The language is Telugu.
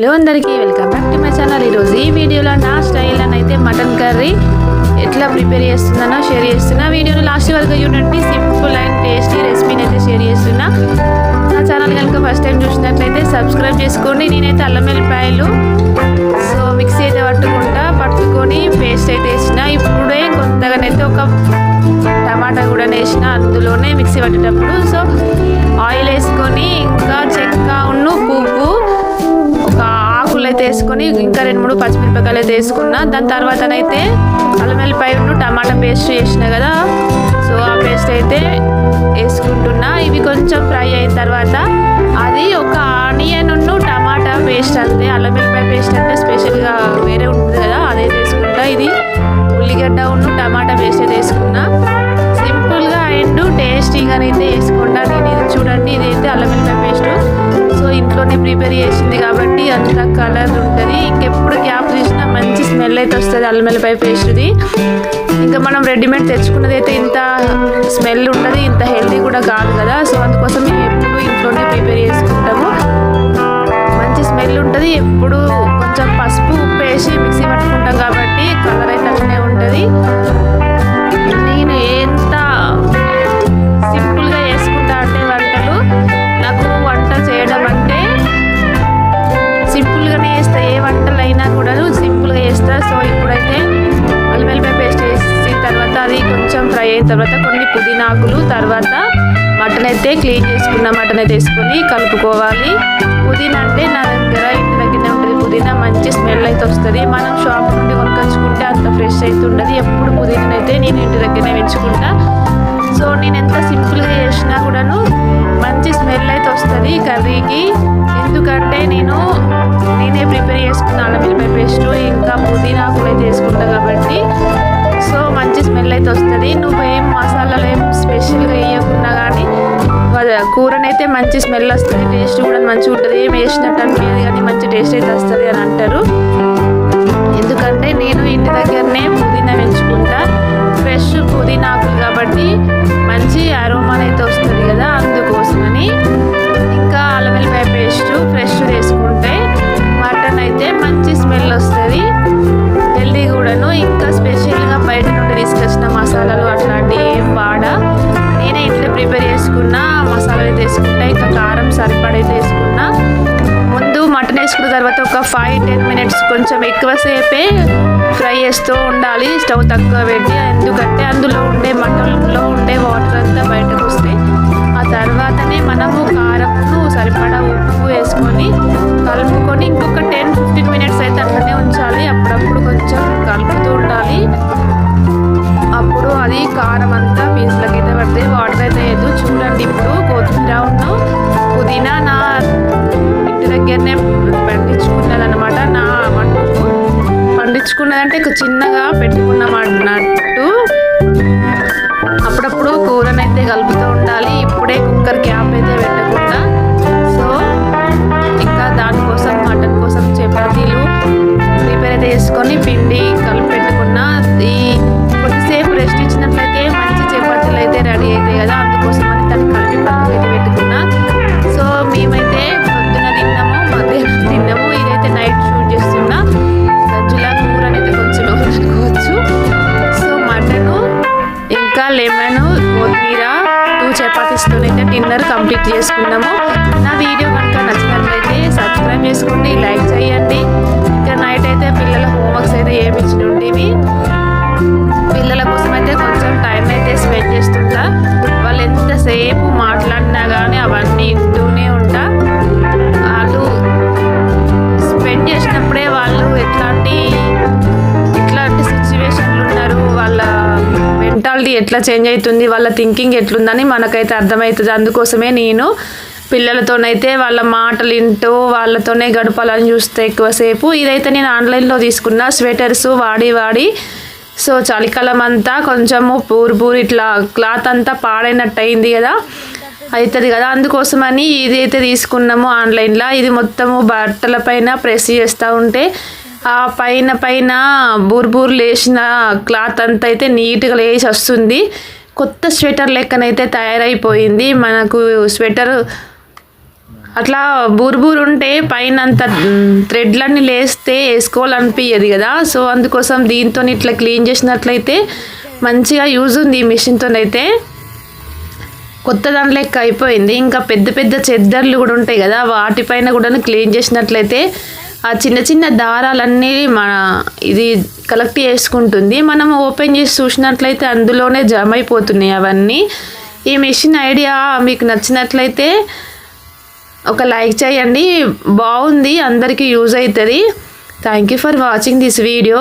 హలో అందరికీ welcome back to my channel. ఈరోజు ఈ వీడియోలో నా స్టైల్ అని అయితే మటన్ కర్రీ ఎట్లా ప్రిపేర్ చేస్తున్నానో షేర్ చేస్తున్నా. వీడియోని లాస్ట్ వరకు చూడండి సింపుల్ అండ్ టేస్టీ రెసిపీని అయితే షేర్ చేస్తున్నా. నా ఛానల్ కనుక ఫస్ట్ టైం చూసినట్లయితే సబ్స్క్రైబ్ చేసుకోండి. నేనైతే అల్లం వెల్లిపాయలు సో మిక్సీ అయితే పట్టుకుంటా పట్టుకొని పేస్ట్ అయితే వేసిన. ఇప్పుడే కొత్తగానైతే ఒక టమాటా కూడా వేసిన అందులోనే మిక్సీ పట్టేటప్పుడు సో ఆయిల్ వేసుకొని ఇంకా వేసుకొని ఇంకా రెండు మూడు పచ్చిమిరపకాయలు అయితే వేసుకున్నా. దాని తర్వాతనైతే అల్లం వెల్లిపాయ ఉన్ను టమాటా పేస్ట్ చేసిన కదా. సో ఆ పేస్ట్ అయితే వేసుకుంటున్నా. ఇవి కొంచెం ఫ్రై అయిన తర్వాత అది ఒక ఆనియన్ టమాటా పేస్ట్ అంతే. అల్లం వెల్లిపాయ పేస్ట్ అంటే స్పెషల్గా వేరే ఉంటుంది కదా అదే వేసుకుంటా. ఇది ఉల్లిగడ్డ ఉన్న టమాటా పేస్ట్ అయితే వేసుకున్నా. సో ప్రిపేర్ చేసింది కాబట్టి అంత కలర్ ఉంటుంది. ఇంకెప్పుడు గ్యాప్ తీసినా మంచి స్మెల్ అయితే వస్తుంది అల్లం వెల్లిపాయ పేస్ట్ది. ఇంకా మనం రెడీమేడ్ తెచ్చుకున్నది అయితే ఇంత స్మెల్ ఉండదు ఇంత హెల్తీ కూడా కాదు కదా. సో అందుకోసం మేము ఎప్పుడు ఇంట్లోనే ప్రిపేర్ చేసుకుంటాము. మంచి స్మెల్ ఉంటుంది ఎప్పుడు కొంచెం పసుపు ఉప్పు వేసి మిక్సీ పట్టుకుంటాం కాబట్టి కలర్ అయితే అట్లనే ఉంటుంది. నేను ఏ తర్వాత కొన్ని పుదీనాకులు తర్వాత మటన్ అయితే క్లీన్ చేసుకున్న మటన్ అయితే వేసుకొని కలుపుకోవాలి. పుదీనా అంటే నా దగ్గర ఇంటి దగ్గరనే ఉంటుంది. పుదీనా మంచి స్మెల్ అయితే వస్తుంది. మనం షాప్ నుండి కొనుకొచ్చుకుంటే అంత ఫ్రెష్ అయితే ఉండదు. ఎప్పుడు పుదీనా అయితే నేను ఇంటి దగ్గరనే పెంచుకుంటా. సో నేను ఎంత సింపుల్గా చేసి మంచి స్మెల్ వస్తుంది టేస్ట్ కూడా మంచిగా ఉంటుంది. ఏం వేసినట్టు అనిపించదు కానీ మంచి టేస్ట్ అయితే వస్తుంది అని అంటారు. ఎందుకంటే నేను ఇంటి దగ్గరనే పుదీనా పెంచుకుంటా. ఫ్రెష్ పుదీనా ఆకులు కాబట్టి మంచి అరోమాన్ అయితే వస్తుంది కదా. ఫైవ్ టెన్ మినిట్స్ కొంచెం ఎక్కువసేపే ఫ్రై చేస్తూ ఉండాలి. స్టవ్ తక్కువ పెట్టి ఎందుకంటే అందులో ఉండే మటన్లో ఉండే వాటర్ అంతా బయటకు వస్తాయి ఆ తర్వాతనే మనము కారంను సరిపడా ఉప్పు వేసుకొని కలుపుకొని ఇంకొక టెన్ ఫిఫ్టీన్ మినిట్స్ అయితే అట్లనే ఉంచాలి. అప్పుడప్పుడు కొంచెం కలుపుతూ ఉండాలి. అప్పుడు అది కారం అంతా పీసులకి అయితే పడితే వాటర్ అయితే లేదు. చూడండి ఇప్పుడు కొత్తిమీర ఉన్ను పుదీనా నా ఇంటి దగ్గరనే పండించుకున్నదంటే ఒక చిన్నగా పెట్టుకున్నాం అన్నట్టు అప్పుడప్పుడు కూరనైతే కలుపుతూ ఉండాలి. ఇప్పుడే కుక్కర్ క్యాప్ అయితే పెట్టకుండా. సో ఇంకా దానికోసం మటన్ కోసం చపాతీలు ప్రిపేర్ అయితే చేసుకొని పిండి లెమన్ కొత్తిమీర టూ చపాతీస్తో అయితే డిన్నర్ కంప్లీట్ చేసుకున్నాము. నా వీడియో కనుక నచ్చినట్లయితే సబ్స్క్రైబ్ చేసుకోండి లైక్ చేయండి. ఇంకా నైట్ అయితే పిల్లల హోంవర్క్స్ అయితే ఏమిచ్చిన ఉండేవి పిల్లల కోసం అయితే కొంచెం టైం అయితే స్పెండ్ చేస్తుంటా. వాళ్ళు ఎంతసేపు మాట్లాడినా కానీ అవన్నీ మెంటాలిటీ ఎట్లా చేంజ్ అవుతుంది వాళ్ళ థింకింగ్ ఎట్లుందని మనకైతే అర్థమవుతుంది. అందుకోసమే నేను పిల్లలతోనైతే వాళ్ళ మాటలు వింటూ వాళ్ళతోనే గడపాలని చూస్తే ఎక్కువసేపు. ఇదైతే నేను ఆన్లైన్లో తీసుకున్న స్వెటర్స్ వాడి వాడి. సో చలికాలం అంతా కొంచెము పూరు పూరు ఇట్లా క్లాత్ అంతా పాడైనట్టు అయింది కదా అవుతుంది కదా. అందుకోసమని ఇది అయితే తీసుకున్నాము ఆన్లైన్లో. ఇది మొత్తము బట్టల పైన ప్రెస్ చేస్తూ ఉంటే ఆ పైన పైన బూర్బూర్ లేచిన క్లాత్ అంతా అయితే నీట్గా లేచి వస్తుంది. కొత్త స్వెటర్ లెక్కనైతే తయారైపోయింది. మనకు స్వెటర్ అట్లా బూర్బూర్ ఉంటే పైన అంత థ్రెడ్లన్నీ లేస్తే వేసుకోవాలనిపించదు కదా. సో అందుకోసం దీంతో ఇట్లా క్లీన్ చేసినట్లయితే మంచిగా యూజ్ ఉంది ఈ మిషన్తో అయితే కొత్త దాని లెక్క అయిపోయింది. ఇంకా పెద్ద పెద్ద చెద్దర్లు కూడా ఉంటాయి కదా. వాటిపైన కూడా క్లీన్ చేసినట్లయితే ఆ చిన్న చిన్న దారాలన్నీ మన ఇది కలెక్ట్ చేసుకుంటుంది. మనం ఓపెన్ చేసి చూసినట్లయితే అందులోనే జమ అయిపోతున్నాయి అవన్నీ. ఈ మిషన్ ఐడియా మీకు నచ్చినట్లయితే ఒక లైక్ చేయండి. బాగుంది. అందరికీ యూజ్ అవుతుంది. Thank you for watching this video